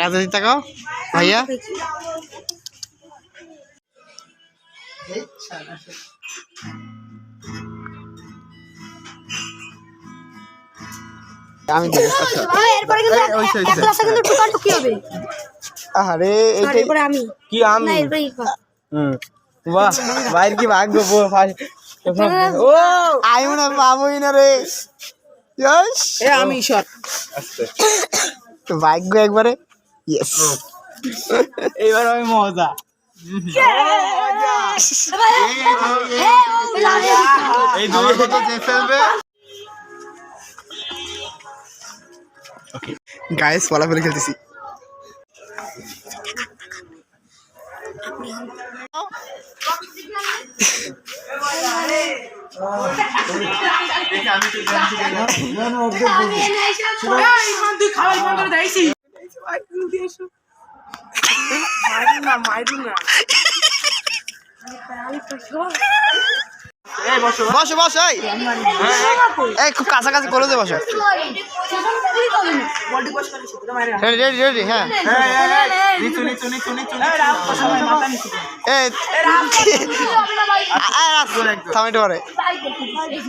রাজা দিতে ভাইয়া। আমি দেবো আচ্ছা। আরে আমি। কি না আমি? এরপরে ইরফান। হুম। বাহ বাইর কি ভাগ্য ও! আমি পাবোই না রে। এ আমি শট ভাগ্য একবারে। ইয়েস এইবার আমি মজা। এই দুই যে ফেলবে। গাইস ফলাফল খেলতেছি। খুব কাছাকাছি করে দে বসো। রেডি রেডি হ্যাঁ।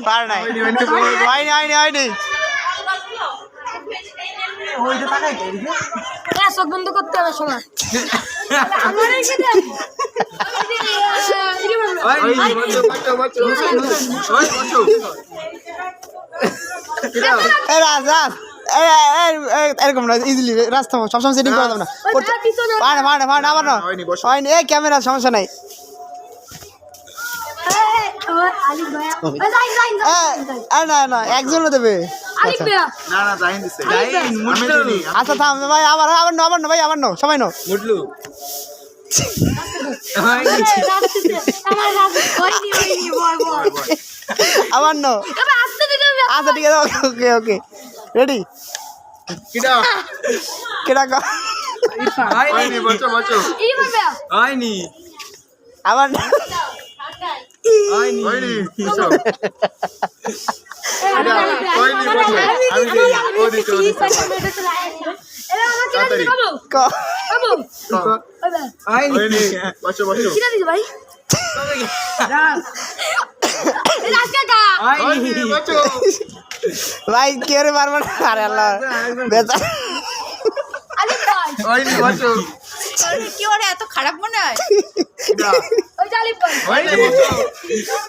পার। নাই। হয়নি হয়নি হয়নি। চোখ বন্ধ করতে হবে সময় আমার এরকম না ইজিলি রাস্তা সবসময় সেটিং করে দেবো না। পারে না পারে না পারে না আবার না হয়নি। এই ক্যামেরা সমস্যা নাই। না না একজনও দেবে। না না যাইন দিছে। যাইন মুটলু আচ্ছা থাম ভাই আবার আবার নো আবার নো ভাই আবার নো সবাই নো মুটলু আবার নো আচ্ছা ঠিক আছে ওকে ওকে ওকে। রেডি কিডা? কেডা ক হয়নি বসো বসো। হয়নি আবার ভাই? কে রে পারব না। আরে আল্লাহ। বেচা কি ওরে এত খারাপ মনে হয়?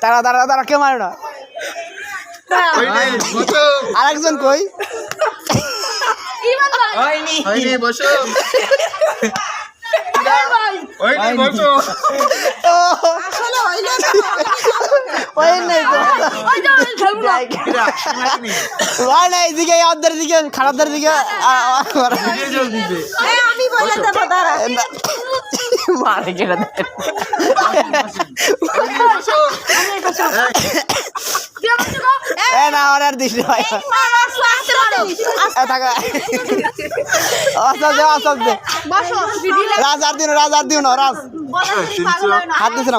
তারা তারা তারা কেউ মারে না? বসো। আরেকজন কই? বসো। হয়নি। বসো। ওই নেই ওই না না অর্ধের দিকে খারাপদের দিকে আমি বলে দেবো দাঁড়া মারে কেটে আর দিস ভাই রাজ আর দিও না, রাজ আর দিও রাজ। হাত দিছে না।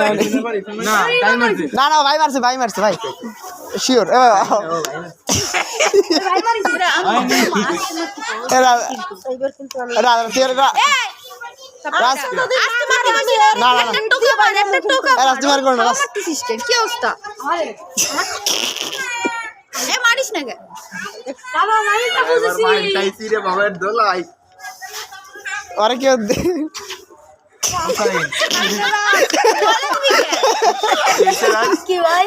না? না না। ভাই মারছে ভাই মারছে ভাই। শিওর এ ভাই মারিছে। হয়নি এ রাজ রাজ তের রাজ রাজ আসতে পারো আমি না, না, না। একটা টোকা পাই একটা টোকা এ রাজ তুমি আর করো না কি অবস্থা? এ মারিস না কে? বাবা মারি তা এবার বুঝেছি। খাইছি রে বাবার দোলাই। আরে কি ভাই?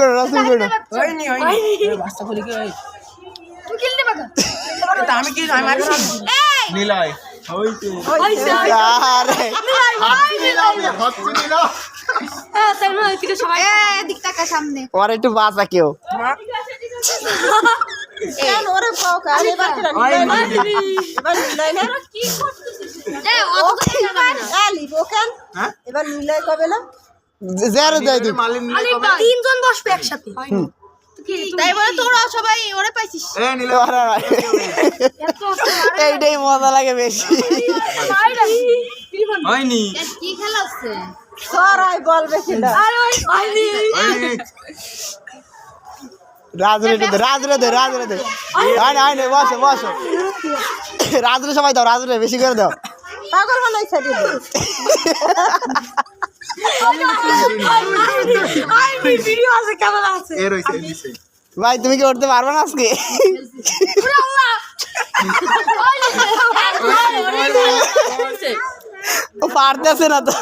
করো রাজ করো। হয়নি হয়নি। বাচ্চা বলি কি তুই খেলতে পাকা আমি কি আমি মারছি নিলয়। হইছে আরে। হচ্ছে নিল তাই ওর একটু বাঁচা কেউ। এবার নিলয় হ্যাঁ কবে না? ভাই তিনজন বসবে একসাথে। তাই বলে তোরা সবাই ওরে পাইছিস? এ নিলে এত অস্ত্র এইটাই মজা লাগে বেশি। হয়নি। কি খেলা হচ্ছে? সরাই বল বেশি না। আরে ওই হয়নি রাজরে দে রাজরে দে রাজরে দে। আয় আয় না বসো বসো। রাজরে সবাই দাও রাজরে বেশি করে দাও। পাগল ভাই তুমি কি উঠতে পারবে না আজকে? ও পারতেছে না তো।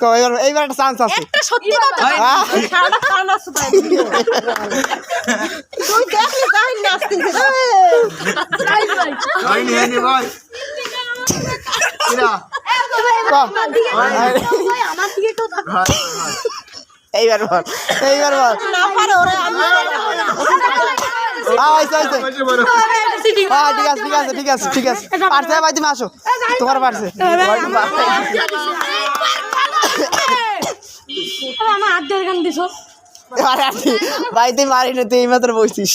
এবার এইবার একটা চান্স আছে একটা সত্যি কথা সারাটা কান আছে তাই তুই দেখলি তাই নাচতেছে হয়নি হয়নি ভাই কিরা আমার দিকে তো ভাই ভাই এইবার বল এইবার বল না পারে ওরে আমি হ্যাঁ ঠিক আছে ঠিক আছে ঠিক আছে ঠিক আছে পারছে ভাই তুমি আসো তোমার পারছে আমার হাত ধরে গান দিছো? আরে আপনি ভাই তুই মারি না তুই এইমাত্র বসছিস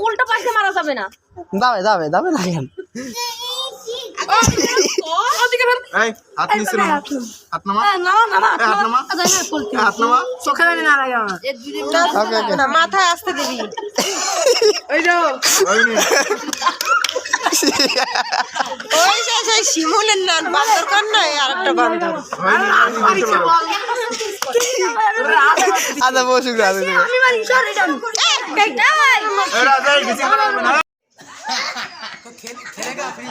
উল্টো পাশে মারা যাবে না। দাবে দাবে দাবে না কেন এই হাত নিচে নামা হাত নামা না না না এই হাত নামা হাত নামা চোখে জানি না লাগে আমার ওকে ওকে না মাথায় আসতে দিবি ওই যে সেই শিমুলের নান বান্দর কান নাই আরেকটা গন্ধ হয়নি হয়নি আচ্ছা বসুক রাজ আমি মারি সরে যান এই এই কিছু করবে না খেলেগা ফিরি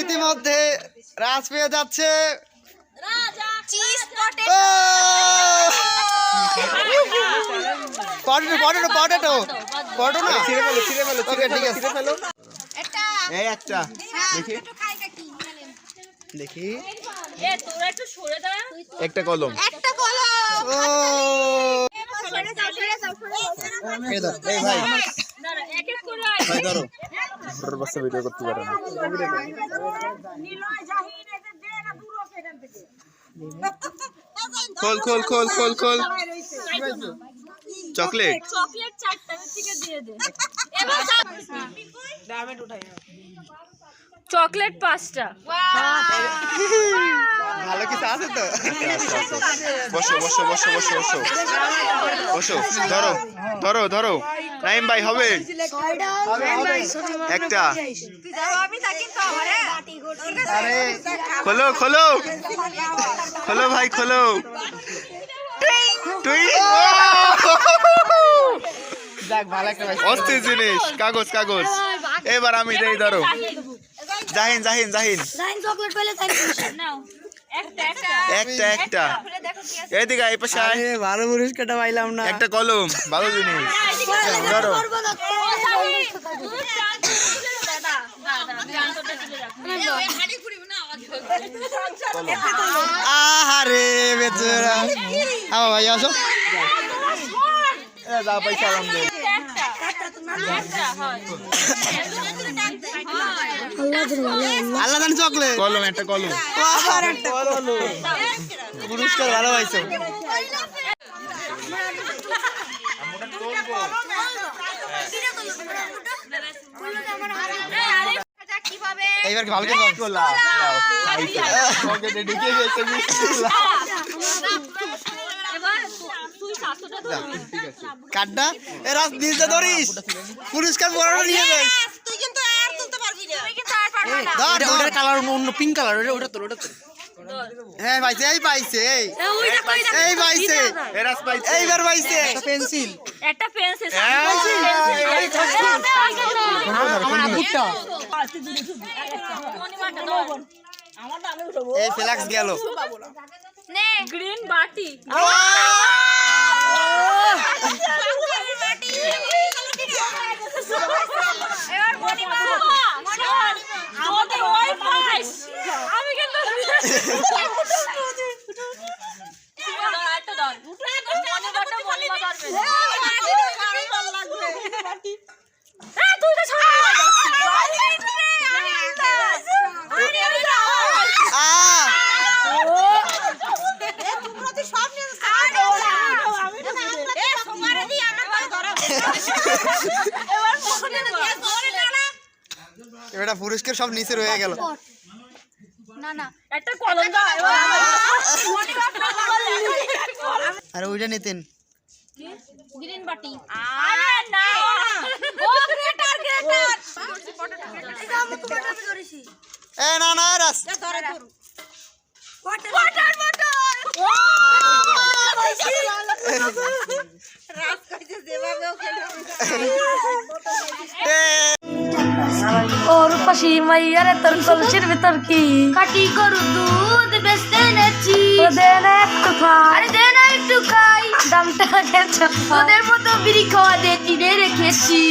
ইতিমধ্যে রাজ পেয়ে যাচ্ছে! Potato potato potato. পটেটো না। ছিড়ে ফেলো ছিড়ে ফেলো ওকে ঠিক আছে। ফেলো। এই একটা। দেখি। দেখি। এ তোরা একটু সরে দাঁড়া। একটা কলম। একটা কলা ও। এই ধর। এই ভাই। দাঁড়া এক এক করে ভাই ধরো। বড় বাচ্চা ভিডিও করতে পারে না। খোল খোল খোল খোল খোল। চকলেট? চকলেট চারটা থেকে দিয়ে দে এবার চকলেট পাঁচটা। ভালো কিছু আছে তো? বসো বসো বসো বসো বসো। বসো ধরো ধরো ধরো। নাইম ভাই হবে? একটা। আরে খোলো খোলো। খোলো ভাই খোলো। তুই যাক ভালো একটা পাইছি। অস্থির জিনিস কাগজ কাগজ এবার আমি দেই ধরো জাহিন জাহিন জাহিন একটা একটা একটা একটা এদিকে এই পাশে আয়। আরে ভালো পুরস্কারটা পাইলাম না একটা কলম ভালো জিনিস ধরো আহারে বেচারা আও ভাই আসো যা পয়সা আরাম দে আল্লাহ চকলেট। কলম একটা কলম। পুরস্কার ভালো পাইছো। এইবার কি ভালো করে ঢুকে গেছে কাটটা এ রাস দিতে ধরিস পুরস্কার বড়টা নিয়ে যাস তুই কিন্তু আর তুলতে পারবি না ধর ধর ওটার কালার অন্য পিঙ্ক কালার ওটা ওটা তোর ওটা তোর হ্যাঁ পাইছে এই পাইছে এই এ, ওইটা কই না? এই পাইছে এরাস পাইছে এইবার পাইছে পেন্সিল একটা পেন্সিল আমার আপুরটা এই ফ্ল্যাক্স গেল নে গ্রিন বাটি আমি কিন্তু মনি বাটা মনি মা ধরবে হ্যাঁ তুই তো আ সব নিয়ে এটা পুরস্কার সব নিচে রয়ে গেল। না না। একটা কলম আর ওইটা নিতেন। গ্রিন বাটি। আরে না। ও গ্রেটার গ্রেটার। এটা আমি তো বাটার করেছি এ না না রাস। বাটার বাটার ও! এ ওর পাশি মাইয়ারে তোর কলসির ভিতর কি কাটি গরু দুধ বেচতে নেছি দে না একটু খাই আরে দে একটু খাই দামটা ওদের মতো বিড়ি খাওয়া দিয়ে চিনে রেখেছি